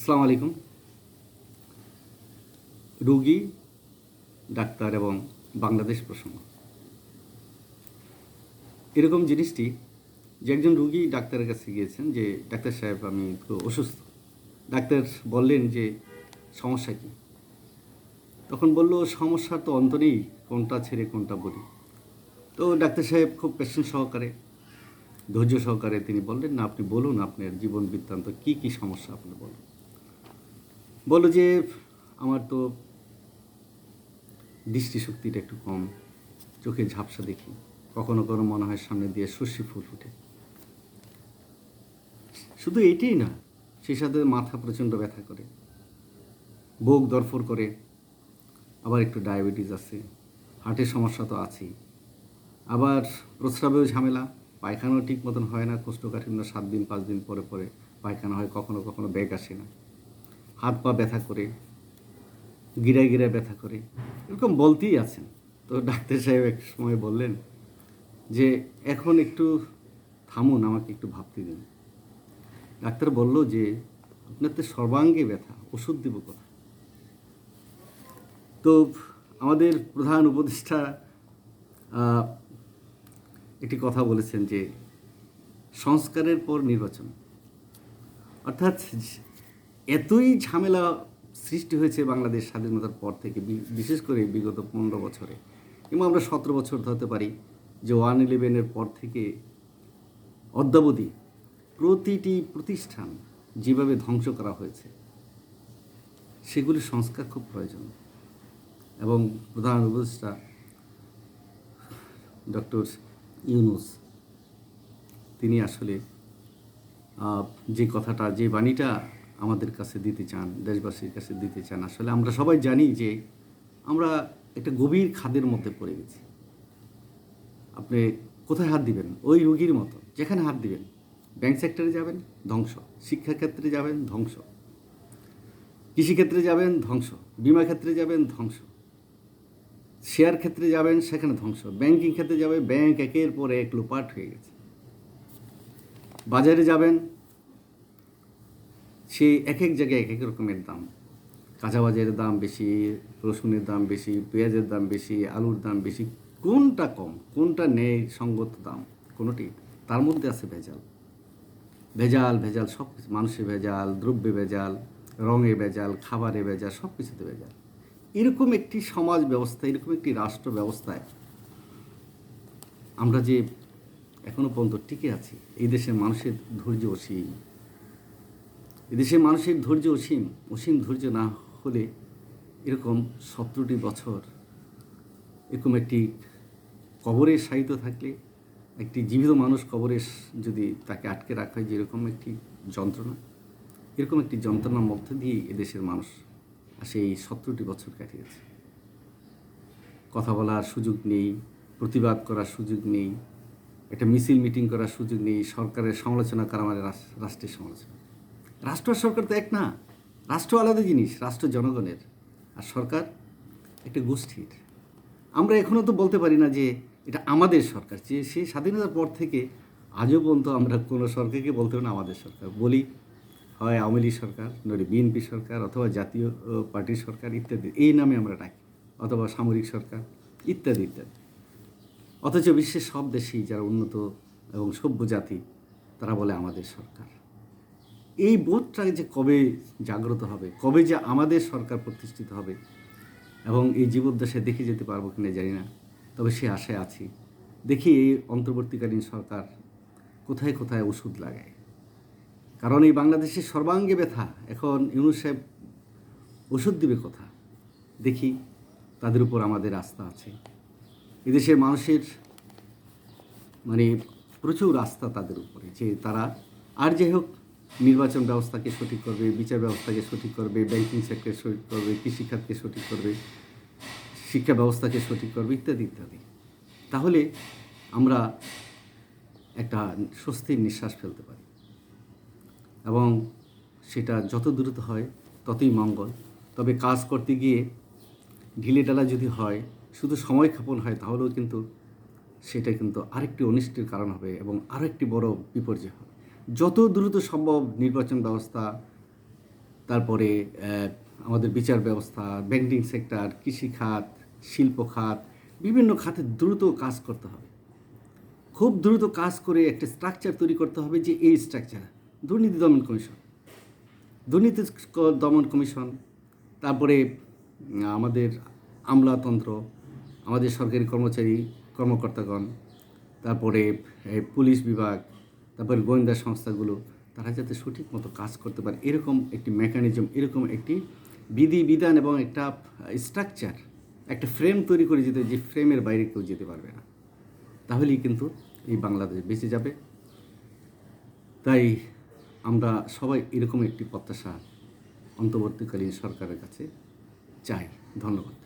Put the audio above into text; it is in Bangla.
আসসালামু আলাইকুম। রুগী, ডাক্তার এবং বাংলাদেশ প্রসঙ্গ। এরকম জিনিসটি যে একজন রুগী ডাক্তারের কাছে গিয়েছেন যে, ডাক্তার সাহেব, আমি একটু অসুস্থ। ডাক্তার বললেন যে, সমস্যা কী? তখন বলল, সমস্যা তো অন্ত নেই কোনটা ছেড়ে কোনটা বলি। তো ডাক্তার সাহেব খুব পেশেন্ট সহকারে, ধৈর্য সহকারে তিনি বললেন, না, আপনি বলুন, আপনার জীবন বৃত্তান্ত কী কী সমস্যা, আপনি বলুন। বলল যে আমার তো দৃষ্টিশক্তিটা একটু কম চোখে ঝাপসা দেখি। কখনো কখনো মনে হয় সামনে দিয়ে শস্যি ফুল ফুটে। শুধু এইটাই না, সেই সাথে মাথা প্রচণ্ড ব্যথা করে। বুক দরফর করে। আবার একটু ডায়াবেটিস আছে, হার্টের সমস্যা তো আছেই। আবার প্রস্রাবেও ঝামেলা, পায়খানাও ঠিক মতন হয় না, কোষ্ঠকাঠিন্য সাত দিন, পাঁচ দিন পরে পরে পায়খানা হয়, কখনো কখনো ব্যাগ আসে না। হাত পা ব্যথা করে, গিরায় গিরায় ব্যথা করে, এরকম বলতেই আছেন। তো ডাক্তার সাহেব এক সময় বললেন যে, এখন একটু থামুন, আমাকে একটু ভাবতে দিন। ডাক্তার বলল যে, আপনার তো সর্বাঙ্গে ব্যথা, ওষুধ দিব কোথা তো আমাদের প্রধান উপদেষ্টা একটি কথা বলেছেন যে, সংস্কারের পর নির্বাচন। অর্থাৎ এতই ঝামেলা সৃষ্টি হয়েছে বাংলাদেশ স্বাধীনতার পর থেকে বিশেষ করে বিগত পনেরো বছরে। এবং আমরা সতেরো বছর ধরতে পারি যে ওয়ান ইলেভেনের পর থেকে অদ্যাবধি প্রতিটি প্রতিষ্ঠান যেভাবে ধ্বংস করা হয়েছে সেগুলি সংস্কার খুব প্রয়োজন। এবং প্রধান উপদেষ্টা ডক্টর ইউনুস, তিনি আসলে যে কথাটা, যে বাণীটা আমাদের কাছে দিতে চান, দেশবাসীর কাছে দিতে চান। আসলে আমরা সবাই জানি যে আমরা একটা গভীর খাদের মধ্যে পড়ে গেছি। আপনি কোথায় হাত দিবেন? ওই রুগীর মতো। যেখানে হাত দিবেন। ব্যাংক সেক্টরে যাবেন, ধ্বংস। শিক্ষাক্ষেত্রে যাবেন, ধ্বংস। কৃষিক্ষেত্রে যাবেন, ধ্বংস। বিমা ক্ষেত্রে যাবেন, ধ্বংস। শেয়ার ক্ষেত্রে যাবেন, সেখানে ধ্বংস। ব্যাংকিং ক্ষেত্রে যাবে, ব্যাংক একের পর এক লোপাট হয়ে গেছে। বাজারে যাবেন সে এক এক জায়গায় এক এক রকমের দাম। কাঁচা বাজারের দাম বেশি, রসুনের দাম বেশি, পেঁয়াজের দাম বেশি, আলুর দাম বেশি। কোনটা কম, কোনটা নেই সঙ্গত দাম? কোনোটি? তার মধ্যে আছে ভেজাল। ভেজাল ভেজাল সব কিছু মানুষের ভেজাল দ্রব্যে ভেজাল রঙে ভেজাল খাবারে ভেজাল সব কিছুতে ভেজাল। এরকম একটি সমাজ ব্যবস্থা, এরকম একটি রাষ্ট্র ব্যবস্থায় আমরা যে এখনও পর্যন্ত টিকে আছি, এই দেশের মানুষের ধৈর্য অসীম এদেশের মানুষের ধৈর্য অসীম অসীম ধৈর্য না হলে এরকম সতেরোটি বছর এরকম একটি কবরে সাহিত্য থাকলে, একটি জীবিত মানুষ কবরে যদি তাকে আটকে রাখা হয় যেরকম একটি যন্ত্রণা, এরকম একটি যন্ত্রণার মধ্যে দিয়ে এদেশের মানুষ আসে এই সতেরোটি বছর কাটিয়েছে। কথা বলার সুযোগ নেই, প্রতিবাদ করার সুযোগ নেই, একটা মিছিল মিটিং করার সুযোগ নেই, সরকারের সমালোচনা করা মানে রাষ্ট্রের সমালোচনা। রাষ্ট্র সরকার তো এক না। রাষ্ট্র আলাদা জিনিস, রাষ্ট্র জনগণের। আর সরকার একটা গোষ্ঠীর। আমরা এখনও তো বলতে পারি না যে এটা আমাদের সরকার, যে সেই স্বাধীনতার পর থেকে আজও পর্যন্ত আমরা কোনো সরকারকে বলতে পারি না আমাদের সরকার। বলি, হয় আওয়ামী লীগ সরকার, নইলে বিএনপি সরকার, অথবা জাতীয় পার্টির সরকার ইত্যাদি। এই নামে আমরা ডাকি। অথবা সামরিক সরকার, ইত্যাদি ইত্যাদি। অথচ বিশ্বের সব দেশেই যারা উন্নত এবং সভ্য জাতি, তারা বলে আমাদের সরকার। এই বোধটা যে কবে জাগ্রত হবে, কবে যে আমাদের সরকার প্রতিষ্ঠিত হবে, এবং এই জীবদ্দশে দেখে যেতে পারব কিনা জানি না, তবে সে আশায় আছি। দেখি এই অন্তর্বর্তীকালীন সরকার কোথায় কোথায় ওষুধ লাগায়। কারণ এই বাংলাদেশের সর্বাঙ্গে ব্যথা, এখন ইউনুস সাহেব ওষুধ দিবে কথা? দেখি, তাদের উপর আমাদের আস্থা আছে। এদেশের মানুষের মানে প্রচুর আস্থা তাদের উপরে, যে তারা, আর যাই হোক নির্বাচন ব্যবস্থাকে সঠিক করবে, বিচার ব্যবস্থাকে সঠিক করবে ব্যাংকিং সেক্টর সঠিক করবে, কৃষিখাতকে সঠিক করবে, শিক্ষা ব্যবস্থাকে সঠিক করবে, ইত্যাদি ইত্যাদি। তাহলে আমরা একটা স্বস্তির নিঃশ্বাস ফেলতে পারি। এবং সেটা যত দ্রুত হয়, ততই মঙ্গল। তবে কাজ করতে গিয়ে ঢিলে ডালা যদি হয়, শুধু সময় ক্ষেপণ হয়, তাহলেও কিন্তু সেটা কিন্তু আরেকটি অনিষ্টের কারণ হবে এবং আরও একটি বড় বিপর্যয় হবে। যত দ্রুত সম্ভব নির্বাচন ব্যবস্থা, তারপরে আমাদের বিচার ব্যবস্থা, ব্যাংকিং সেক্টর, কৃষি খাত, শিল্প খাত, বিভিন্ন খাতে দ্রুত কাজ করতে হবে। খুব দ্রুত কাজ করে একটা স্ট্রাকচার তৈরি করতে হবে যে এই স্ট্রাকচার দুর্নীতি দমন কমিশন। দুর্নীতি দমন কমিশন, তারপরে আমাদের আমলাতন্ত্র, আমাদের সরকারি কর্মচারী, কর্মকর্তাগণ, তারপরে পুলিশ বিভাগ তারপরে গোয়েন্দা সংস্থাগুলো, তারা যাতে সঠিক মতো কাজ করতে পারে। এরকম একটি মেকানিজম এরকম একটি বিধি, বিধান এবং একটা স্ট্রাকচার একটা ফ্রেম তৈরি করে যেতে, যে ফ্রেমের বাইরে কেউ যেতে পারবে না। তাহলেই কিন্তু এই বাংলাদেশ বেঁচে যাবে। তাই আমরা সবাই এরকম একটি প্রত্যাশা অন্তর্বর্তীকালীন সরকারের কাছে চাই। ধন্যবাদ।